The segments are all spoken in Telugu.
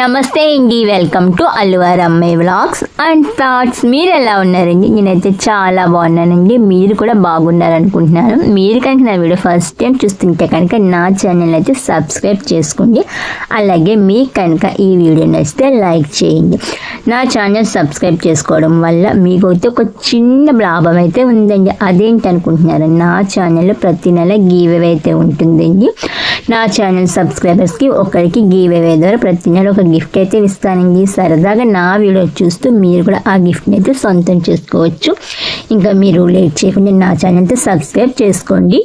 నమస్తే అండి వెల్కమ్ టు అల్లువార్ అమ్మాయి వ్లాగ్స్ అండ్ థాట్స్ మీరు ఎలా ఉన్నారండి? నేనైతే చాలా బాగున్నానండి. మీరు కూడా బాగున్నారనుకుంటున్నాను. మీరు కనుక నా వీడియో ఫస్ట్ టైం చూస్తుంటే కనుక నా ఛానల్ అయితే సబ్స్క్రైబ్ చేసుకోండి. అలాగే మీకు కనుక ఈ వీడియో నచ్చితే లైక్ చేయండి. నా ఛానల్ సబ్స్క్రైబ్ చేసుకోవడం వల్ల మీకు అయితే ఒక చిన్న లాభం అయితే ఉందండి. అదేంటి అనుకుంటున్నారు? నా ఛానల్లో ప్రతి నెల గీవ్ అయితే ఉంటుందండి. నా ఛానల్ సబ్స్క్రైబర్స్కి ఒకరికి గీవ్ ద్వారా ప్రతి నెల ఒక గిఫ్ట్ అయితే ఇస్తానండి సరదాగా నా వీడియో చూస్తూ మీరు కూడా ఆ గిఫ్ట్ని అయితే సొంతం చేసుకోవచ్చు. ఇంకా మీరు లేట్ చేయకుండా నా ఛానల్తో సబ్స్క్రైబ్ చేసుకోండి.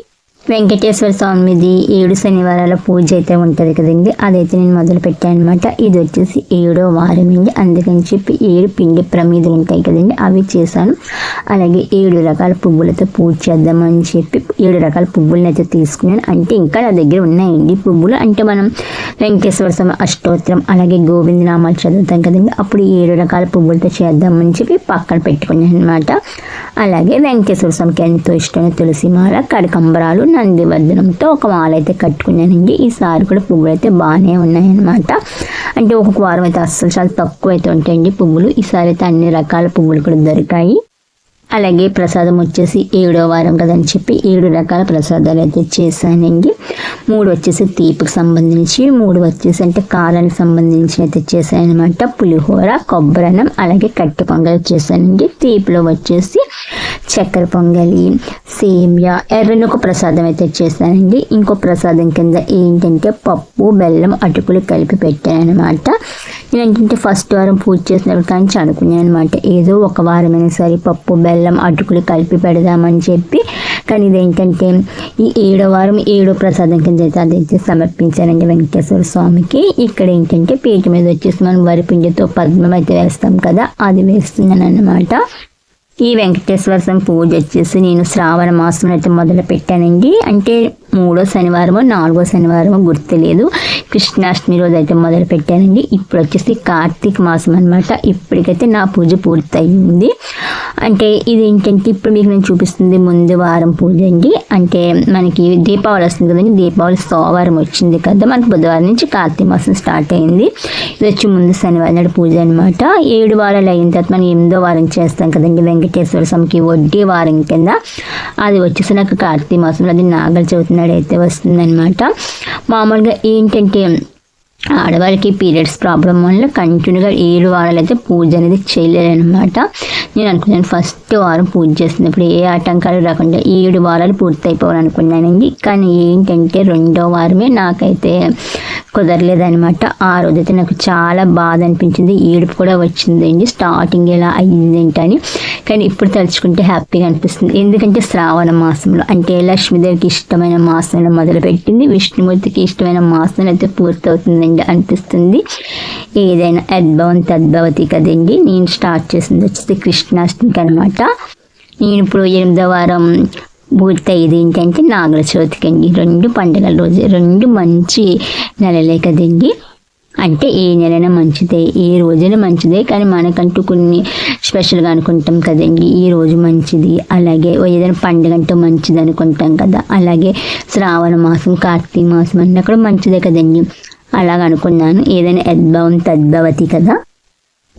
వెంకటేశ్వర స్వామిది ఏడు శనివారాల పూజ అయితే ఉంటుంది కదండి. అదైతే నేను మొదలు పెట్టాను అనమాట ఇది వచ్చేసి ఏడో వారం అండి. అందుకని చెప్పి ఏడు పిండి ప్రమీదలు ఉంటాయి కదండి. అవి చేశాను. అలాగే ఏడు రకాల పువ్వులతో పూజ చేద్దామని చెప్పి ఏడు రకాల పువ్వులను అయితే తీసుకున్నాను. అంటే ఇంకా నా దగ్గర ఉన్నాయండి పువ్వులు. అంటే మనం వెంకటేశ్వర స్వామి అష్టోత్తరం అలాగే గోవింద నామాలు చదువుతాం కదండి. అప్పుడు ఏడు రకాల పువ్వులతో చేద్దామని చెప్పి పక్కన పెట్టుకున్నాను అనమాట అలాగే వెంకటేశ్వర స్వామికి ఎంతో ఇష్టమైన తులసి మాల కడకంబరాలు నందివర్ధనంతో ఒక మాల అయితే కట్టుకున్నానండి. ఈసారి కూడా పువ్వులు అయితే బాగానే ఉన్నాయన్నమాట. అంటే ఒక్కొక్క వారం అయితే అస్సలు చాలా తక్కువ అయితే ఉంటాయండి పువ్వులు. ఈసారి అయితే అన్ని రకాల పువ్వులు కూడా దొరికాయి. అలాగే ప్రసాదం వచ్చేసి ఏడో వారం కదని చెప్పి ఏడు రకాల ప్రసాదాలు అయితే చేశానండి. మూడు వచ్చేసి తీపికి సంబంధించి మూడు వచ్చేసి అంటే కారానికి సంబంధించి అయితే చేశాను అనమాట పులిహోర కొబ్బరన్నం అలాగే కట్టె పొంగల్ చేశానండి. తీపిలో వచ్చేసి చక్కెర పొంగలి సేమియా ఎర్రనొక ప్రసాదం అయితే చేశానండి ఇంకో ప్రసాదం కింద ఏంటంటే పప్పు బెల్లం అటుకులు కలిపి పెట్టాను అనమాట ఏంటంటే ఫస్ట్ వారం పూజ చేసినప్పుడు కానీ అనుకున్నాను అనమాట ఏదో ఒక వారమైనా సరే పప్పు బెల్లం అటుకులు కలిపి పెడదామని చెప్పి. కానీ ఇదేంటంటే ఈ ఏడో వారం ఏడో ప్రసాదం కింద అయితే అదైతే సమర్పించానండి వెంకటేశ్వర స్వామికి. ఇక్కడ ఏంటంటే పీట మీద వచ్చేసి మనం వరిపిండితో పద్మం అయితే వేస్తాం కదా అది వేస్తున్నాను అన్నమాట ఈ వెంకటేశ్వర స్వామి పూజ వచ్చేసి నేను శ్రావణ మాసం అయితే మొదలు పెట్టానండి అంటే మూడో శనివారమో నాలుగో శనివారమో గుర్తులేదు. కృష్ణాష్టమి రోజు అయితే మొదలు పెట్టానండి. ఇప్పుడు వచ్చేసి కార్తీక మాసం అనమాట ఇప్పటికైతే నా పూజ పూర్తయింది. అంటే ఇది ఏంటంటే ఇప్పుడు మీకు నేను చూపిస్తుంది ముందు వారం పూజ అండి. అంటే మనకి దీపావళి వస్తుంది కదండి. దీపావళి సోమవారం వచ్చింది కదా. మనకి బుధవారం నుంచి కార్తీక మాసం స్టార్ట్ అయింది. ఇది వచ్చి ముందు శనివారం నాడు పూజ అనమాట ఏడు వారాలు అయిన తర్వాత మనం ఎనిమిదో వారం చేస్తాం కదండి. వెంకటేశ్వర స్వామికి వడ్డీ వారం కింద. అది వచ్చేసి నాకు కార్తీక మాసంలో అది నాగల చవితి నాడు అయితే వస్తుందన్నమాట. మామూలుగా ఏంటంటే ఆడవాళ్ళకి పీరియడ్స్ ప్రాబ్లం వల్ల కంటిన్యూగా ఏడు వారాలు అయితే పూజ అనేది చేయలేదనమాట నేను అనుకున్నాను ఫస్ట్ వారం పూజ చేస్తున్నప్పుడు ఏ ఆటంకాలు రాకుండా ఏడు వారాలు పూర్తయిపోవాలి అనుకున్నానండి కానీ ఏంటంటే రెండో వారమే నాకైతే కుదరలేదనమాట ఆ రోజైతే నాకు చాలా బాధ అనిపించింది. ఏడుపు కూడా వచ్చిందండి. స్టార్టింగ్ ఎలా అయ్యిందేంటని కానీ ఇప్పుడు తలుచుకుంటే హ్యాపీగా అనిపిస్తుంది. ఎందుకంటే శ్రావణ మాసంలో అంటే లక్ష్మీదేవికి ఇష్టమైన మాసంలో మొదలుపెట్టింది. విష్ణుమూర్తికి ఇష్టమైన మాసంలో అయితే పూర్తవుతుందండి. అనిపిస్తుంది. ఏదైనా అద్భవం తద్భవతి కదండి నేను స్టార్ట్ చేసింది వచ్చేసి కృష్ణాష్టమికి అనమాట నేను ఇప్పుడు ఎనిమిదో వారం పూర్తయ్యేది ఏంటంటే నాగల చవితికి అండి. రెండు పండుగల రోజు రెండు మంచి నెలలే కదండి అంటే ఏ నెలైనా మంచిదే ఏ రోజైనా మంచిదే కానీ మనకంటూ కొన్ని స్పెషల్గా అనుకుంటాం కదండి. ఈ రోజు మంచిది అలాగే ఏదైనా పండుగ అంటూ మంచిది అనుకుంటాం కదా. అలాగే శ్రావణ మాసం కార్తీక మాసం అన్న కూడా మంచిదే కదండి. అలాగ అనుకున్నాను. ఏదైనా యద్భవం తద్భవతి కదా.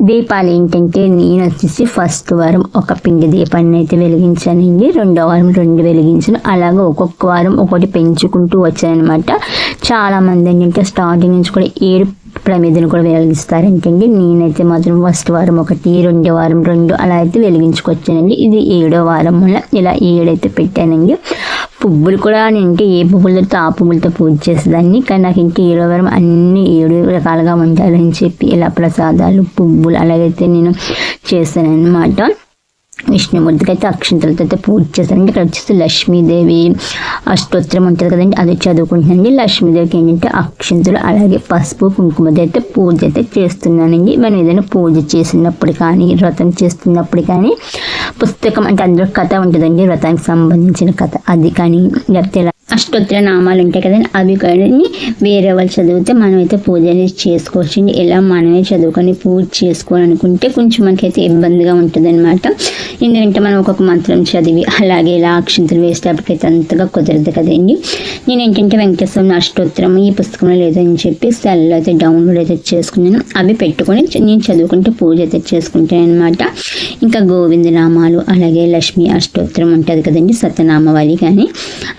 దీపాలు ఏంటంటే నేను వచ్చేసి ఫస్ట్ వారం ఒక పిండి దీపాన్ని అయితే వెలిగించానండి రెండో వారం రెండు వెలిగించాను. అలాగే ఒక్కొక్క వారం ఒకటి పెంచుకుంటూ వచ్చానమాట చాలామంది ఏంటంటే స్టార్టింగ్ నుంచి కూడా ఏడు ప్రమిదను కూడా వెలిగిస్తారంటండి నేనైతే మాత్రం ఫస్ట్ వారం ఒకటి రెండో వారం రెండు అలా అయితే వెలిగించుకొచ్చానండి. ఇది ఏడో వారం వల్ల ఇలా ఏడైతే పెట్టానండి. పువ్వులు కూడా నేను ఏ పువ్వులతో ఆ పువ్వులతో పూజ చేసేదాన్ని. కానీ నాకు ఇంకా ఏడో వారం అన్ని ఏడు రకాలుగా ఉండాలని చెప్పి ఇలా ప్రసాదాలు పువ్వులు అలాగైతే నేను చేశాను అనమాట విష్ణుమూర్తికి అయితే అక్షంతలతో అయితే పూజ చేస్తానండి ఇక్కడ వచ్చేసి లక్ష్మీదేవి అష్టోత్తరం ఉంటుంది కదండి అది చదువుకుంటున్నానండి. లక్ష్మీదేవికి ఏంటంటే అక్షంతలు అలాగే పసుపు కుంకుమతో అయితే పూజ అయితే చేస్తున్నానండి. మనం ఏదైనా పూజ చేసినప్పుడు కానీ వ్రతం చేస్తున్నప్పుడు కానీ పుస్తకం అంటే అందులో కథ ఉంటుందండి. వ్రతానికి సంబంధించిన కథ. అది కానీ లేకపోతే అష్టోత్తర నామాలు ఉంటాయి కదండి అవి కానీ వేరే వాళ్ళు చదివితే మనమైతే పూజ అనేది చేసుకోవచ్చు ఇలా మనమే చదువుకొని పూజ చేసుకోవాలనుకుంటే కొంచెం మనకైతే ఇబ్బందిగా ఉంటుంది అనమాట ఎందుకంటే మనం ఒక్కొక్క మంత్రం చదివి అలాగే ఇలా అక్షంతలు వేసేటప్పటికైతే అంతగా కుదరదు కదండి. నేను ఏంటంటే వెంకటేశ్వర అష్టోత్తరం ఈ పుస్తకంలో లేదని చెప్పి సెల్లో అయితే డౌన్లోడ్ అయితే చేసుకున్నాను. అవి పెట్టుకొని నేను చదువుకుంటే పూజ అయితే చేసుకుంటాను అనమాట ఇంకా గోవిందనామాలు అలాగే లక్ష్మీ అష్టోత్తరం ఉంటుంది కదండి సత్యనామవాలి కానీ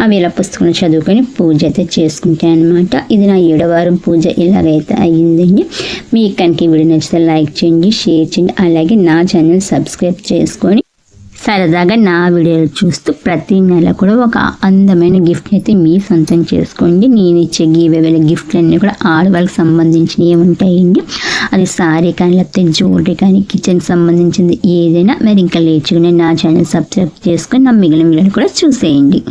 అవి ఇలా పుస్తకంలో చదువుకొని పూజ అయితే చేసుకుంటాయి అనమాట ఇది నా ఏడవారం పూజ ఇలాగైతే అయ్యిందండి మీ కనుక వీడియో నచ్చితే లైక్ చేయండి షేర్ చేయండి అలాగే నా ఛానల్ సబ్స్క్రైబ్ చేసుకొని సరదాగా నా వీడియోలు చూస్తూ ప్రతి నెల కూడా ఒక అందమైన గిఫ్ట్ అయితే మీ సొంతం చేసుకోండి. నేను ఇచ్చే గీవేవేల గిఫ్ట్లన్నీ కూడా ఆడవాళ్ళకి సంబంధించినవి ఉంటాయండి అది సారీ కానీ లేకపోతే జ్యువెలరీ కానీ కిచెన్ సంబంధించింది ఏదైనా. మరి ఇంకా లేచుకుని నా ఛానల్ సబ్స్క్రైబ్ చేసుకొని నా మిగిలిన వీడియోలు కూడా చూసేయండి.